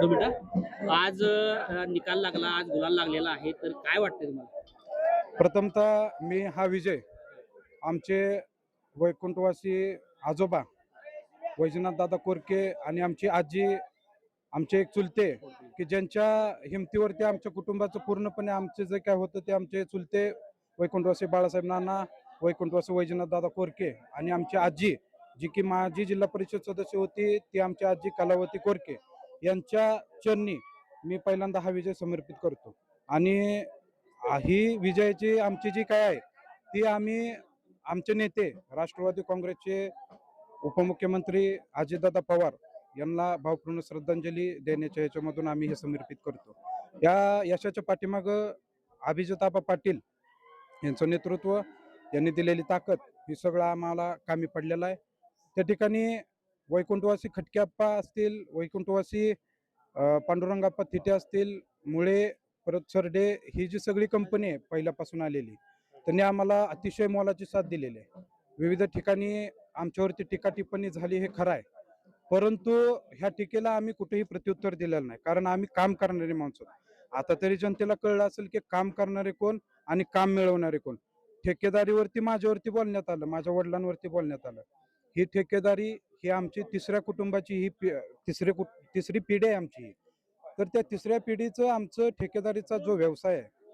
दोन मिनटं आज निकाल लागला आज गुलाल लागलेला आहे तर काय वाटतंय तुम्हाला? प्रथमतः मी हा विजय आमचे वैकुंठवासी आजोबा वैजनाथ दादा कोरके आणि आमची आजी आमचे एक चुलते की ज्यांच्या हिमतीवरती आमच्या कुटुंबाचं पूर्णपणे आमचे जे काय होतं ते आमचे चुलते वैकुंठवासी बाळासाहेब नाना वैकुंठवासी वैजनाथ दादा कोरके आणि आमची आजी जी की माझी जिल्हा परिषद सदस्य होती ती आमची आजी कलावती कोरके. यांच्या चरणी मी पहिल्यांदा हा विजय समर्पित करतो. आणि ही विजयाची आमची जी काय आहे ती आम्ही आमचे नेते राष्ट्रवादी काँग्रेसचे उपमुख्यमंत्री अजितदादा पवार यांना भावपूर्ण श्रद्धांजली देण्याच्या ह्याच्यामधून आम्ही हे समर्पित करतो. या यशाच्या पाठीमाग अभिजिताबा पाटील यांचं नेतृत्व यांनी दिलेली ताकद ही सगळं आम्हाला कामी पडलेलं आहे. त्या ठिकाणी वैकुंठवासी खटक्याप्पा असतील वैकुंठवासी पांडुरंगाप्पा थिटे असतील मुळे परत सरडे ही जी सगळी कंपनी आहे पहिल्यापासून आलेली त्यांनी आम्हाला अतिशय मोलाची साथ दिलेली आहे. विविध ठिकाणी आमच्यावरती टीका टिप्पणी झाली हे खरं आहे. परंतु ह्या टीकेला आम्ही कुठेही प्रत्युत्तर दिलेलं नाही कारण आम्ही काम करणारे माणसं आता तरी जनतेला कळलं असेल की काम करणारे कोण आणि काम मिळवणारे कोण. ठेकेदारीवरती माझ्यावरती बोलण्यात आलं माझ्या वडिलांवरती बोलण्यात आलं. ही ठेकेदारी ही आमची तिसऱ्या कुटुंबाची ही पि- तिसरी कुट तिसरी पिढी आहे आमची. ही तर त्या तिसऱ्या पिढीचं आमचं ठेकेदारीचा जो व्यवसाय आहे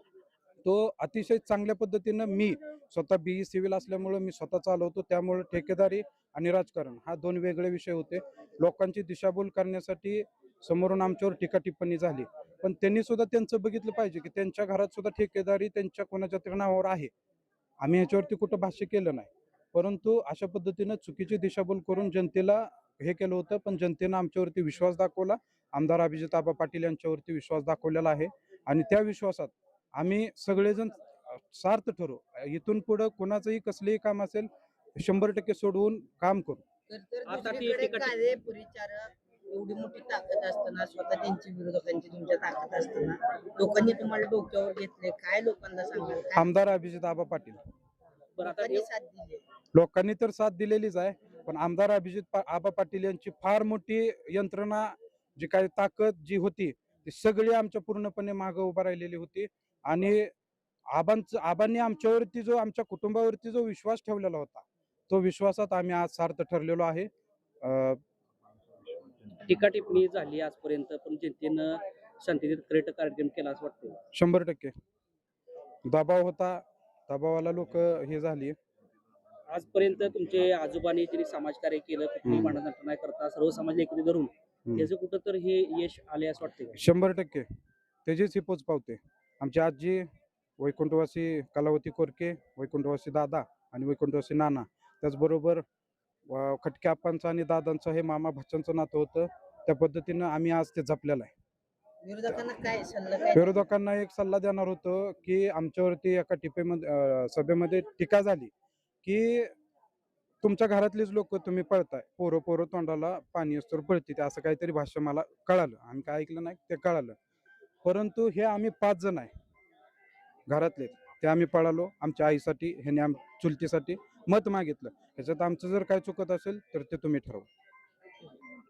तो अतिशय चांगल्या पद्धतीनं मी स्वतः बीई सिव्हिल असल्यामुळं मी स्वतः चालवतो. त्यामुळे ठेकेदारी आणि राजकारण हा दोन वेगळे विषय होते. लोकांची दिशाभूल करण्यासाठी समोरून आमच्यावर टीका टिप्पणी झाली. पण त्यांनी सुद्धा त्यांचं बघितलं पाहिजे की त्यांच्या घरात सुद्धा ठेकेदारी त्यांच्या कोणाच्या तरी नावावर आहे. आम्ही ह्याच्यावरती कुठं भाष्य केलं नाही. परंतु अशा पद्धतीनं चुकीची दिशाभूल करून जनतेला हे केलं होतं पण जनतेनं आमच्यावरती विश्वास दाखवला. आमदार अभिजित आबा पाटील यांच्यावरती विश्वास दाखवलेला आहे. आणि त्या विश्वासात आम्ही सगळेजण सार्थ ठरू. इथून पुढं कोणाचंही कसलेही काम असेल शंभर टक्के सोडवून काम करू. एवढी मोठी ताकद असताना स्वतः त्यांची विरोधकांची तुमच्या ताकद असताना लोकांनी तुम्हाला डोक्यावर घेतले काय लोकांना सांगाल? आमदार अभिजित आबा पाटील. बरं आता लोकांनी साथ दिली लोकांनी तर साथ दिलेलीच आहे पण आमदार अभिजित पा- आबा पाटील यांची फार मोठी यंत्रणा जी काही ताकद जी होती ती सगळी आमच्या पूर्णपणे मागे उभा राहिलेली होती. आणि आबांच आबांनी आमच्यावरती जो आमच्या कुटुंबावरती जो विश्वास ठेवलेला होता तो विश्वासात आम्ही आज सार्थ ठरलेलो आहे. अं, टीका टिप्पणी झाली आजपर्यंत पण जनतेनं शांततेत करेक्ट कार्यक्रम केला असं वाटतं शंभर टक्के. दबाव होता दबावाला लोक हे झाली आजपर्यंत तुमचे आजोबांनी त्यांनी समाजकार्य केलं कुठलीही हम्म. नाही करता सर्व समाज एकत्र धरून हम्म. त्याचं कुठं तर हे यश आले असं वाटतंय का? शंभर टक्के त्याचीच ही पोच पावते आमची आजी वैकुंठवासी कलावती कोरके वैकुंठवासी दादा आणि वैकुंठवासी नाना त्याचबरोबर व खटके आप्पांचं आणि दादांचं हे मामा भाच्यांचं नातं होतं त्या पद्धतीनं आम्ही आज ते जपलेलं आहे विरोधकांना काय सल्ला काय विरोधकांना एक सल्ला देणार होतो की आमच्यावरती एका टिपेमध्ये अं, सभेमध्ये टीका झाली की तुमच्या घरातलीच लोक तुम्ही पळताय. पोरं पोरं तोंडाला पाणी असतो पळते ते असं काहीतरी भाष्य मला कळालं. आम्ही काय ऐकलं नाही ते कळालं. परंतु हे आम्ही पाच जण आहे. घरातले ते आम्ही पळालो आमच्या आईसाठी ह्याने आम चुलतीसाठी मत मागितलं. ह्याच्यात आमचं जर काय चुकत असेल तर ते तुम्ही ठरवा.